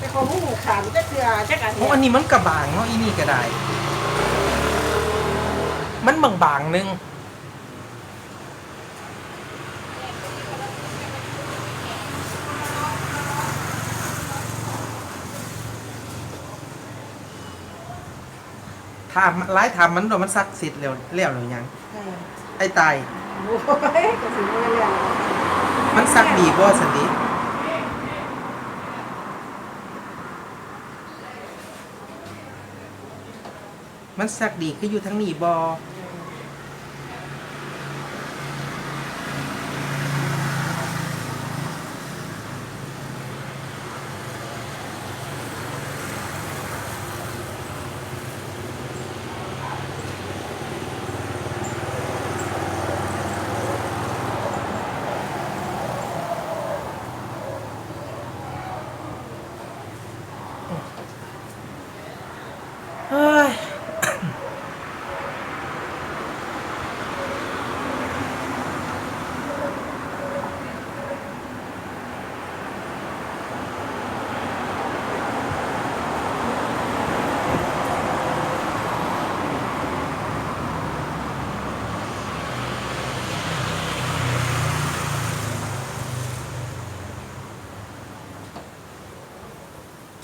แต่ของหูขาดมันจะเกลือจักอันโอ้เนี่ยอันนี้มันกระบางเนาะอีนี่ก็ได้ มันบางบางๆหนึงถามไล่ถามมันโดนมันซักสิทธิ์แล้วแล้วหรือยังเออไอ้ตายโอ้ยกระสิบเรื่องมันซักดีบ่สันดิ มันสักดีคืออยู่ทั้งนี้บอ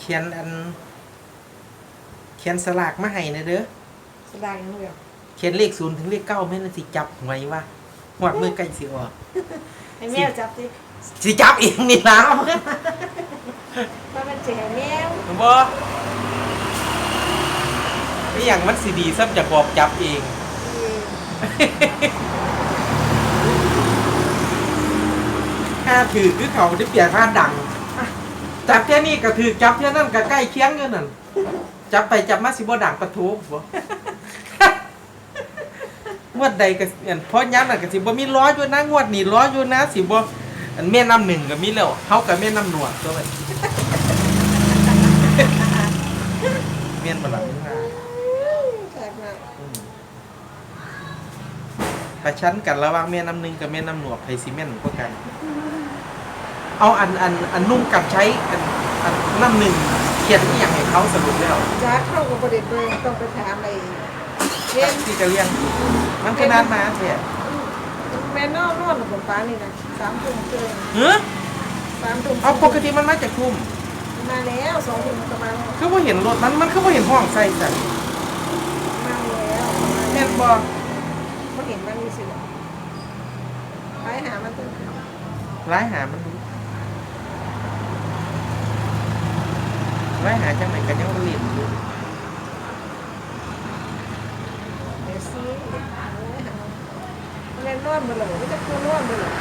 ขียนอัน เขียนสลากมาให้นะเด้อสดางอย่างเดียวเขียนเลขศูนย์ถึงเลขเก้าแม่นสิจับไว้ว่าหวดมือใกล้สิออกให้แมวจับสิสิจับเองนี่แล้วว่ามันเจ๋แมวบ่นี่อย่างมันสิดีซ้ำจะบอกจับเองเออถ้าถือคือเขาได้เปลี่ยนผ้าดัง จับแค่นี้ก็ถือจับแค่นั้นก็ใกล้เคียงกันนั่นจับไปจับมาสิบ่ดังประทุบ่งวดใดก็อันเพราะย้ำน่ะก็สิบ่มีล้ออยู่นะงวดนี้ล้ออยู่นะสิบ่อันแม่น้ำหนึ่งก็มีแล้วเฮากับแม่น้ำหนวดตัวไปเมียนบ่ล่ะแปลกมากอืมประชันกันระหว่างแม่น้ำหนึ่งกับแม่น้ำหนวดไผสิแม่นกว่ากัน เอาอันอันอันนุ่งกับใช้อันอันน้ำหนึ่งเขียนอหย่างให้เขาสรุปแล้วจ้าเข้ากับประเด็นเบอร์ต้องไปถามอะไรเรียนที่จะเลี้ยงมันขนาดมาเถอะแม่นอนนอนกับบนฟ้านี่นะสามทุ่มเกินเฮ้ยสามทุ่มเอาปกติมันมาจากทุ่มมาแล้วสองทุ่มก็มาแล้วคือว่าเห็นรถมันมันคือว่าเห็นห้องใส่จังมาแล้วแม่นบ่เขาเห็นมันมีสิไปหามันตัวร้ายหามัน ดูร้ายหาจังไหนกันยังบ่เรียนอยู่เดี๋ยวสิแม่นอนมาเลยก็จะคือนอนมาเลย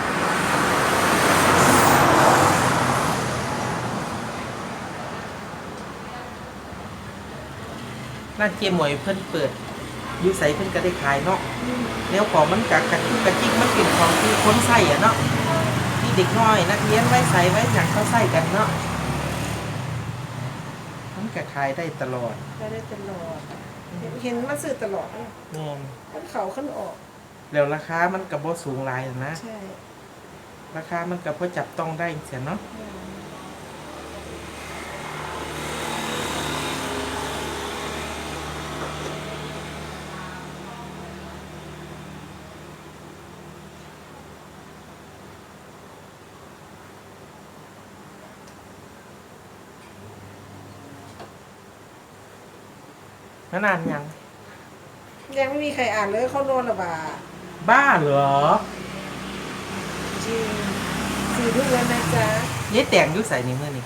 ร้านเจหมวยเพิ่นเปิดอยู่ใสเพิ่นก็ได้ขายเนาะแล้วของมันกะกะกะจิกมันเป็นของที่คนใส่อะเนาะที่เด็กน้อย นักเรียนไว้ใส่ไว้อย่างเขาใส่กันเนาะมัน กะขายได้ตลอดได้ได้ตลอด เห็นมันซื้อตลอดเลยแม่นขึ้นเขาขึ้นออก แล้วราคามันก็บ่สูงหลายนะ ใช่ราคามันก็พอจับต้องได้เสียเนาะมานานยัง ยังไม่มีใครอ่านเลยเขาโดนระบาดบ้าเหรอจริงสี่ทุกวันนะจ๊ะเย้แต่งอยุ่ใส่ในมือนี่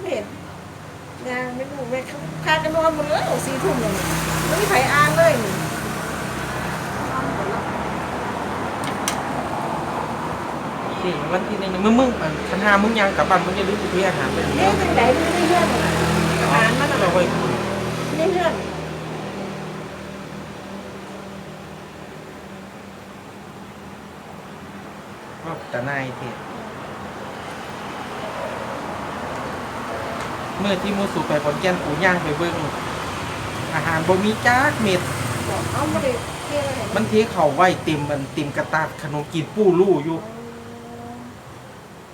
ไม่เห็นยังไม่รู้ไม่พากันนอนหมดเลยสี่ทุ่มเลยไม่มีใครอ่านเลยนี่นี่วันที่หนึ่งมึงมึงอันคันหามึงยังกลับบ้านมึงจะรู้กูอาหารไปเลี้ยงตั้งแต่ไม่ได้เลื่อนเลยอ่านมันเราอะไว้คุณไม่ได้เลื่อน ว่าแต่นายเถอะเมื่อที่มูสูไปขอนแก่นกูย่างไปเบิ่งอาหารบ่มีจักเม็ด บอกเอาไม่ได้เที่ยวอะไรมันเทเขาไว้เต็มมันเต็มกระตาดขนมกินปูลู่อยู่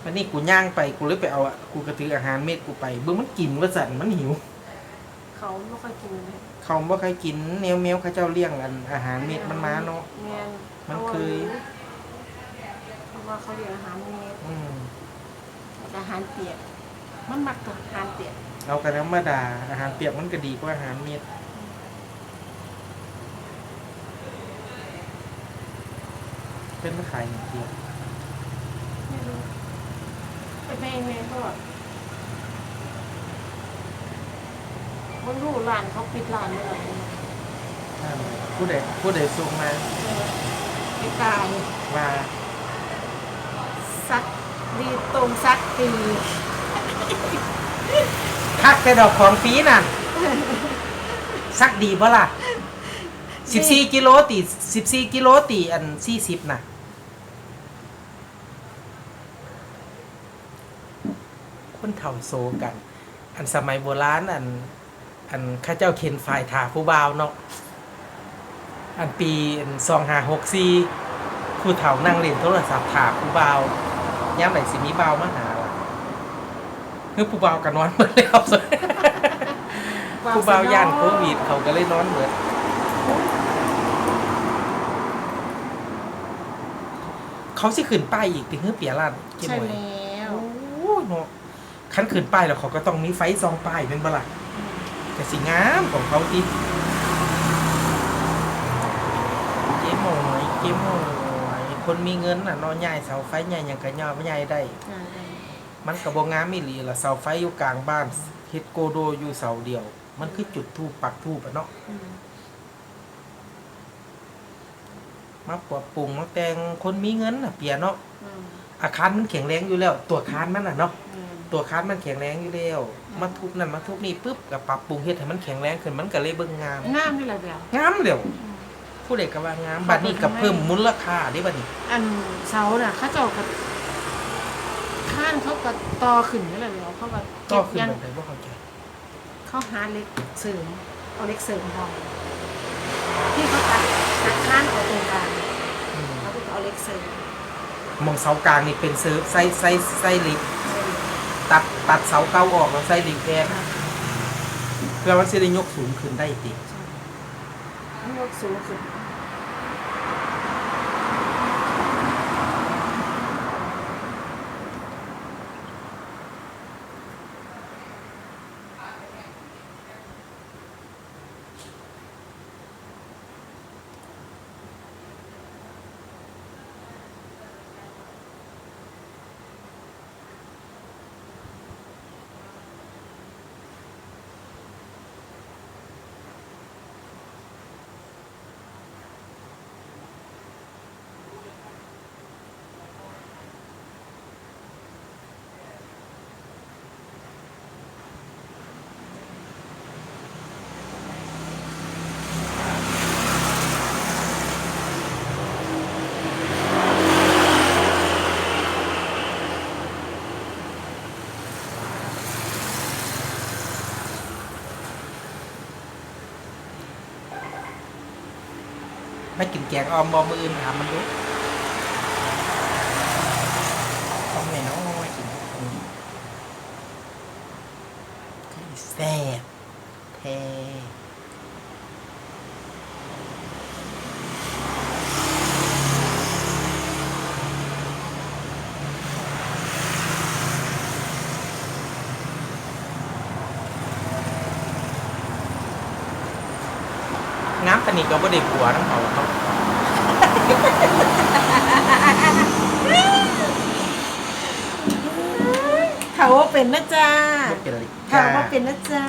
วันนี้กูย่างไปกูเลยไปเอาอะกูกระถืออาหารเม็ดกูไปเบิ่งมันกินว่าสั่นมันหิว เขาไม่ค่อยกินเลยเขาบ่เคยกินแนวแมวเขาเจ้าเลี้ยงอันอาหารเม็ดมันมาเนาะ แม่นมันเคยเพราะ ว่าเขาเรียกอาหารเม็ดอืมอาหารเปียก มันมักกับอาหารเปียกเอากันธรรมดาอาหารเปียกมันก็ดีกว่าอาหารเม็ดเป็นมาขายอย่างเดียวไม่รู้ไปแม่งแม่ก็มันรู้ร้านเขาปิดร้านเลยอ่าผู้ใดผู้ใดส่งมาไปกายว่า ซักดีตรงซักตีคักแต่ดอกของฟรีนั่นสักดีบ่ล่ะสิบสี่กิโลตีสิบสี่กิโลตีอันสี่สิบน่ะคนเถ่าโซกัน อันสมัยโบราณอัน อันข้าเจ้าเข็นฝ่ายถาผู้บ่าวเนาะอันปีสองหาหกสี่ผู้เฒ่านั่งเล่นโทรศัพท์ถาผู้บ่าว ย่ามไหนสิมีบ่าวมาหาล่ะคือผู้บ่าวกันนอนหมดแล้วผู้บ่าวย่านโควิดเขาก็เลยนอนเบิดเขาสิขึ้นป้ายอีกถึงเฮือเปียร้านเก็บใช่ไว้แล้วโอ้เนาะคันขึ้นป้ายแล้วเขาก็ต้องมีไฟซองป้ายเป็นบล่ะแต่สิงามของเขาที่เจ๊หมอยเจ๊หมอย คนมีเงินน่ะเนอนใหญ่เสาไฟใหญ่อย่างกระยอใหญ่ได้ใช่มันกระบองงามไม่หลีละเสาไฟอยู่กลางบ้านเฮ็ดโกโดอยู่เสาเดียว มันคือจุดทูปปักทูปอะเนาะอืมมาปรับปรุงมาแต่งคนมีเงินน่ะเปียเนาะอืมอาคารมันแข็งแรงอยู่แล้ว ตัวคานมันน่ะเนาะอืมตัวคานมันแข็งแรงอยู่แล้วมาทุบนั่นมาทุบนี่ปุ๊บก็ปรับปรุงเฮ็ดให้มันแข็งแรงขึ้นมันก็เลยเบิ่งงาม งามนี่แหละเดียวงามเดี๋ยวอืม ผู้ใดก็ว่างามบัดนี้ก็เพิ่มมูลค่าได้บัดนี้ อันเสาน่ะเขาเจ้ากับข้านเขาก็ต่อขึ้นนี่แหละเดียวเขาก็ต่เก็อบขึ้นยันแบบไหนบ่เข้าใจเขาหาเหล็กเสริมเอาเหล็กเสริมพอที่เขาตัดตัดข้านออกตรงกลางอืมแล้วก็เอาเหล็กเสริมมองเสากลางนี่เป็นเซิร์ฟไส้ไส้ไส้เหล็กตัดตัดเสาเก่าออกแล้วไส้เหล็กแทนเพื่อมันสิได้ยกสูงขึ้นได้ติให้ยกสูงขึ้น ไม่กินแกงออมบอมืออื่นถามมันดูต้องไหนเนาะไม่กินอืมคือแซ่บแท้ น้ำตะนิกก็บ่ได้ผัวน้ำเขาเขาเขาว่าเป็นนะจ้าบ่เป็นไรเขาว่าเป็นนะจ้า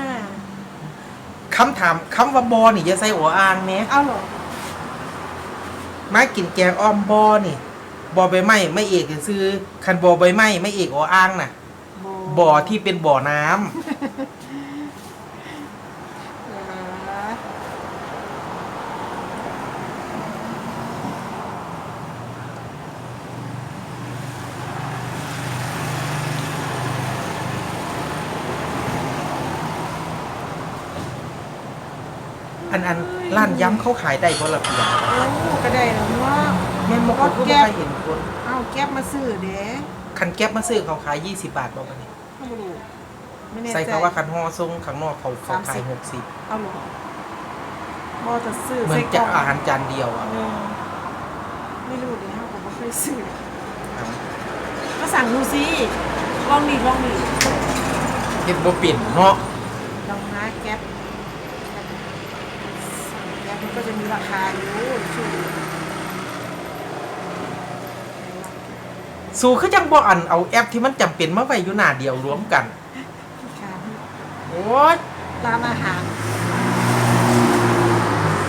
คำถามคำว่าบอนี่จะใส่หัวอ่างแหน่เอาเหรอมากินแกงอ้อมบอนี่บอใบไม้ไม่เอกซื้อคันบอใบไม้ไม่เอกหัวอ่างน่ะบ่อที่เป็นบ่อน้ำ อันอันร้านย้ำเขาขายได้บ่ละเพียงโอ้ก็ได้แล้วเนาะแม่นบ่ก็ก็คือแก้บ่เคยเห็นคนเอาแก๊บมาซื้อเด้ขคันแก๊ปมาซื้อเขาขาย 20 บาทบ่บัดนี้ไม่รู้ไม่แน่ใจใส่คำว่าคันห่อทรงข้างนอกเขาเขาขาย30 60เอาหรอมอจะซื้อเหมือนใส่กจะล่องอาหารจานเดียวอะเออไม่รู้ดิเขาบอกว่าเคยซื้อเอาก็สั่งดูสิลองดิลองดิเฮ็ดบ่เป็นเนาะลองนะแก๊ปสั่งแก๊ป มันก็จะมีราคาอยู่ชื่อสู่คือจังบ่อันเอาแอปที่มันจำเป็นมาไว้อยู่หน้าเดียวรวมกัน ค่ะโอ้ยร้านอาหาร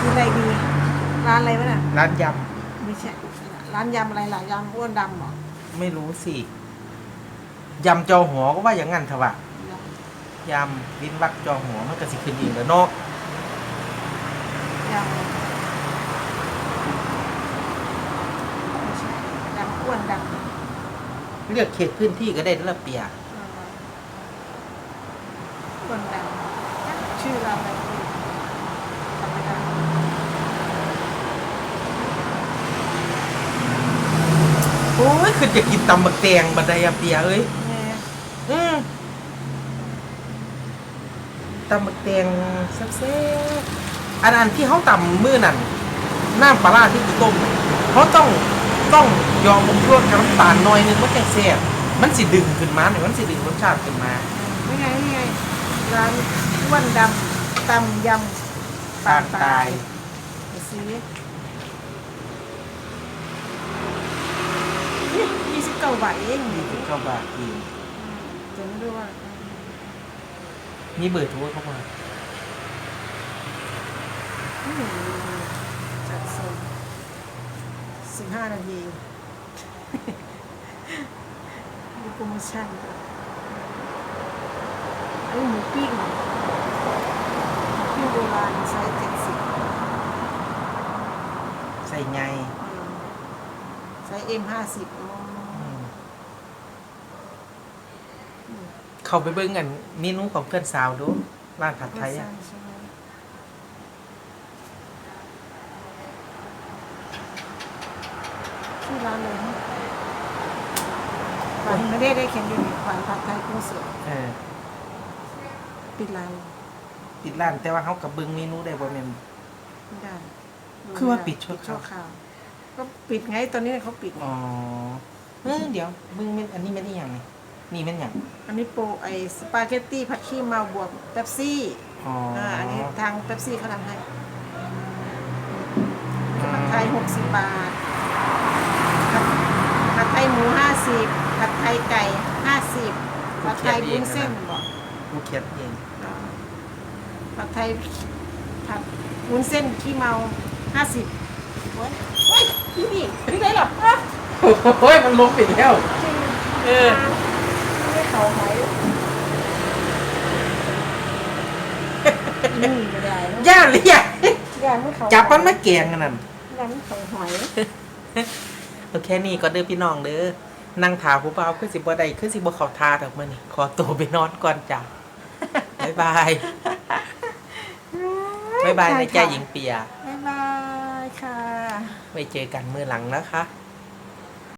มีอะไรดี ร้านอะไรวะน่ะ ร้านยไม่ใช่ ร้านยำอะไรล่ะยำอ้วนดำเหรอำไม่รู้สิยำจอหัวก็ว่าอย่างงั้นเถอะวะยยำลิ้นบักจอหัวมันก็สิขึ้นอีกแล้วเนาะำ ยำไม่ใช่ยำอ้วนดำเลือกเขตพื้นที่ก็ได้ละเปียอ้วนดำชื่อร้านอะไรไม่รู้จำไม่ได้โอ้ยคือจะกินตำบักแตงบัดใดอะเปียเอ้ยแม่อืมตำบักแตงแซ่บๆ อันอันที่เขาตำมื้อนั่นน้ำปลาร้าที่ต้มน่ะเขาต้องต้องยอมมุมรวดกับน้ำตาลหน่อยนึงมันแค่แซ่บมันสิดึงขึ้นมาเนี่ยมันสิดึงรสชาติขึ้นมาไม่ไงไม่ไงร้านอ้วนดำตำยำปางตายดูสินี่ยี่สิบเก้าบาทเองยี่สิบเก้าบาทเองจะไม่รู้ว่ามีเบอร์โทรเข้ามาอืม จัดส่งสิบห้านาทีมีโปรโมชั่นด้วยอันนี้หมูปิ้งหมูปิ้งโบราณไซส์เจ็ดสิบใส่ไงไซส์เอ็มห้าสิบอืมเข้าไปเบิ่งกันเมนูของเพื่อนสาวดูร้านผัดไทยอะ ใช่ไหมชื่อร้านเลยนะขวัญไม่ได้ได้เขียนอยู่นี่ขวัญผัดไทยกุ้งสดเออปิดร้านปิดร้านแต่ว่าเขากับเบิ่งเมนูได้บ่แม่น ไม่ได้คือว่าปิดชั่วคราวชั่วคราวก็ปิดไงตอนนี้เขาปิด อ๋อเออเดี๋ยวเบิ่งเมนอันนี้แม่นอีหยังนี่นี่แม่นหยังอันนี้โปรไอสปาเกตตี้ผัดขี้เมาบวกเป๊ปซี่อ๋ออ่าอันนี้ทางเป๊ปซี่เขาทำให้อืผัดมไทยหกสิบบาทผัดผัดไท ยหมูห้าสิบผัดไทยไก่ห้าสิบผัดไทยวุ้นเส้นบอกกูเขียนเองผัดไทยผัดวุ้นเส้นขี้เมาห้าสิบโอ้ยโอ้ยพี่นี่พี่ไหนหรออะโอ้ยมันลงไปแล้ว เออไม่เขาหอยนี่ไม่ได้แล้วย่านหรือยังย่างไม่เขาจับมันมาแกงกันนั่น ย่างไม่เขาหอย โอเคนี่ก็เด้อพี่น้องเด้อนั่งถาผู้บ่าวคือสิบ่ได้คือสิบ่เข้าทาดอกมื้อนี้ขอตัวไปนอนก่อนจ้ะบ๊ายบายบ๊ายบายนะจ้าหญิงเปีย บ๊ายบายค่ะ ไว้เจอกันมื้อหลังนะคะ